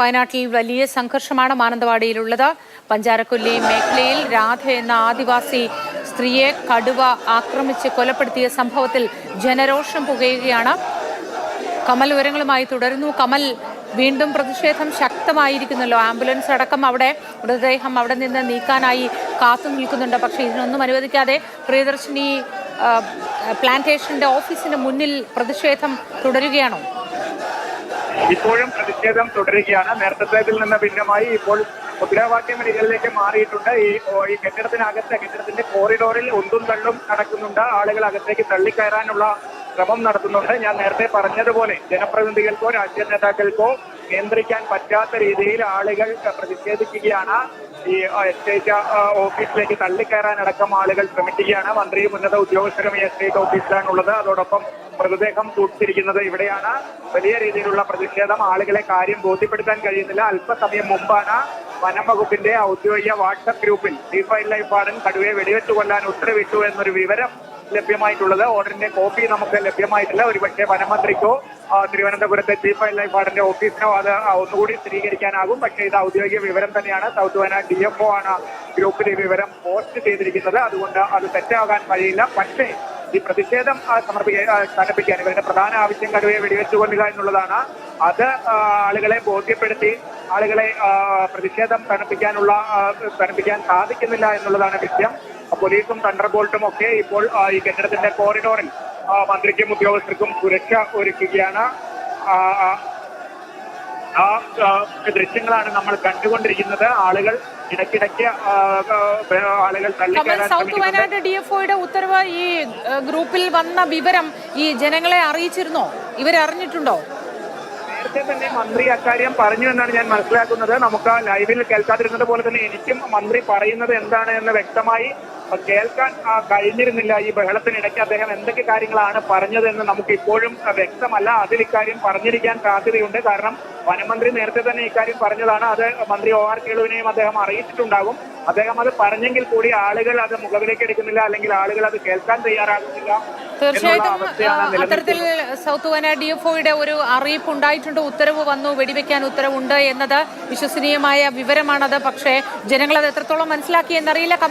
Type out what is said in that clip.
വയനാട്ടിൽ വലിയ സംഘർഷമാണ് മാനന്തവാടിയിലുള്ളത്. പഞ്ചാരക്കൊല്ലി മേഖലയിൽ രാധ എന്ന ആദിവാസി സ്ത്രീയെ കടുവ ആക്രമിച്ച് കൊലപ്പെടുത്തിയ സംഭവത്തിൽ ജനരോഷം പുകയുകയാണ്. കമൽ വിവരങ്ങളുമായി തുടരുന്നു. കമൽ വീണ്ടും പ്രതിഷേധം ശക്തമായിരിക്കുന്നല്ലോ. ആംബുലൻസ് അടക്കം അവിടെ മൃതദേഹം അവിടെ നിന്ന് നീക്കാനായി കാത്തു നിൽക്കുന്നുണ്ട്. പക്ഷേ ഇതിനൊന്നും അനുവദിക്കാതെ പ്രിയദർശിനി പ്ലാന്റേഷന്റെ ഓഫീസിന് മുന്നിൽ പ്രതിഷേധം തുടരുകയാണോ? ഇപ്പോഴും പ്രതിഷേധം തുടരുകയാണ്. നേരത്തേതിൽ നിന്ന് ഭിന്നമായി ഇപ്പോൾ മുദ്രാവാക്യ വഴികളിലേക്ക് മാറിയിട്ടുണ്ട്. ഈ ഈ കെട്ടിടത്തിനകത്ത് കെട്ടിടത്തിന്റെ കോറിഡോറിൽ ഒന്നും തള്ളും നടക്കുന്നുണ്ട്. ആളുകൾ അകത്തേക്ക് തള്ളിക്കയറാനുള്ള ശ്രമം നടത്തുന്നുണ്ട്. ഞാൻ നേരത്തെ പറഞ്ഞതുപോലെ ജനപ്രതിനിധികൾക്കോ രാഷ്ട്രീയ നേതാക്കൾക്കോ നിയന്ത്രിക്കാൻ പറ്റാത്ത രീതിയിൽ ആളുകൾ പ്രതിഷേധിക്കുകയാണ്. ഈ എസ്റ്റേറ്റ് ഓഫീസിലേക്ക് തള്ളിക്കയറാനടക്കം ആളുകൾ ശ്രമിക്കുകയാണ്. മന്ത്രിയും ഉന്നത ഉദ്യോഗസ്ഥരും ഈ എസ്റ്റേറ്റ് ഓഫീസിലാണുള്ളത്. അതോടൊപ്പം മൃതദേഹം സൂക്ഷിച്ചിരിക്കുന്നത് ഇവിടെയാണ്. വലിയ രീതിയിലുള്ള പ്രതിഷേധം. ആളുകളെ കാര്യം ബോധ്യപ്പെടുത്താൻ കഴിയുന്നില്ല. അല്പസമയം മുമ്പാണ് വനം വകുപ്പിന്റെ ഔദ്യോഗിക വാട്സപ്പ് ഗ്രൂപ്പിൽ ചീഫ് വൈൽഡ് ലൈഫ് വാർഡൻ കടുവയെ വെടിവെച്ചു കൊല്ലാൻ ഉത്തരവിട്ടു എന്നൊരു വിവരം ലഭ്യമായിട്ടുള്ളത്. ഓർഡറിന്റെ കോപ്പി നമുക്ക് ലഭ്യമായിട്ടില്ല. ഒരുപക്ഷെ വനമന്ത്രിക്കോ തിരുവനന്തപുരത്തെ ചീഫ് വൈൽഡ് ലൈഫ് വാർഡന്റെ ഓഫീസിനോ അത് ഒന്നുകൂടി സ്ഥിരീകരിക്കാനാകും. പക്ഷേ ഇത് ഔദ്യോഗിക വിവരം തന്നെയാണ്. സൗത്ത് വയനാട് ഡി എഫ് ആണ് ഗ്രൂപ്പിൽ വിവരം പോസ്റ്റ് ചെയ്തിരിക്കുന്നത്. അതുകൊണ്ട് അത് തെറ്റാകാൻ കഴിയില്ല. പക്ഷേ ഈ പ്രതിഷേധം സമർപ്പിക്കാൻ ആ, കനപ്പിക്കാൻ ഇവരുടെ പ്രധാന ആവശ്യം കടുവയെ വെടിവെച്ചു കൊല്ലുക എന്നുള്ളതാണ്. അത് ആളുകളെ ബോധ്യപ്പെടുത്തി ആളുകളെ പ്രതിഷേധം തണുപ്പിക്കാനുള്ള തണുപ്പിക്കാൻ സാധിക്കുന്നില്ല എന്നുള്ളതാണ് വിഷയം പോലീസും തണ്ടർബോൾട്ടും ഒക്കെ ഇപ്പോൾ ഈ കെട്ടിടത്തിന്റെ കോറിഡോറിൽ മന്ത്രിക്കും ഉദ്യോഗസ്ഥർക്കും സുരക്ഷ ഒരുക്കുകയാണ്. ആ, ദൃശ്യങ്ങളാണ് നമ്മൾ കണ്ടുകൊണ്ടിരിക്കുന്നത്. ആളുകൾ ഇടയ്ക്കിടയ്ക്ക് ആളുകൾ സൗത്ത് വയനാട് ഡി എഫ് ഒയുടെ ഉത്തരവ് ഈ ഗ്രൂപ്പിൽ വന്ന വിവരം ഈ ജനങ്ങളെ അറിയിച്ചിരുന്നോ? ഇവരറിഞ്ഞിട്ടുണ്ടോ? നേരത്തെ തന്നെ മന്ത്രി അക്കാര്യം പറഞ്ഞു എന്നാണ് ഞാൻ മനസ്സിലാക്കുന്നത്. നമുക്ക് ആ ലൈവിൽ കേൾക്കാതിരുന്നത് പോലെ തന്നെ എനിക്കും മന്ത്രി പറയുന്നത് എന്താണ് എന്ന് വ്യക്തമായി കേൾക്കാൻ കഴിഞ്ഞിരുന്നില്ല ഈ ബഹളത്തിനിടയ്ക്ക് അദ്ദേഹം എന്തൊക്കെ കാര്യങ്ങളാണ് പറഞ്ഞത് എന്ന് നമുക്ക് ഇപ്പോഴും വ്യക്തമല്ല. അതിൽ ഇക്കാര്യം പറഞ്ഞിരിക്കാൻ സാധ്യതയുണ്ട്. കാരണം വനമന്ത്രി നേരത്തെ തന്നെ ഇക്കാര്യം പറഞ്ഞതാണ്. അത് മന്ത്രി ഒ ആർ കേളുവിനെയും അദ്ദേഹം അറിയിച്ചിട്ടുണ്ടാകും. അദ്ദേഹം അത് പറഞ്ഞെങ്കിൽ കൂടി ആളുകൾ അത് മുഖവിലേക്ക് എടുക്കുന്നില്ല. അല്ലെങ്കിൽ ആളുകൾ അത് കേൾക്കാൻ തയ്യാറാകുന്നില്ല. തീർച്ചയായിട്ടും അത്തരത്തിൽ സൗത്ത് വയനാട് ഡി എഫ് ഒയുടെ ഒരു അറിയിപ്പ് ഉണ്ടായിട്ടുണ്ട് ഉത്തരവ് വന്നു വെടിവെക്കാൻ ഉത്തരവുണ്ട് എന്നത് വിശ്വസനീയമായ വിവരമാണത്. പക്ഷേ ജനങ്ങൾ അത് എത്രത്തോളം മനസ്സിലാക്കി എന്നറിയില്ല.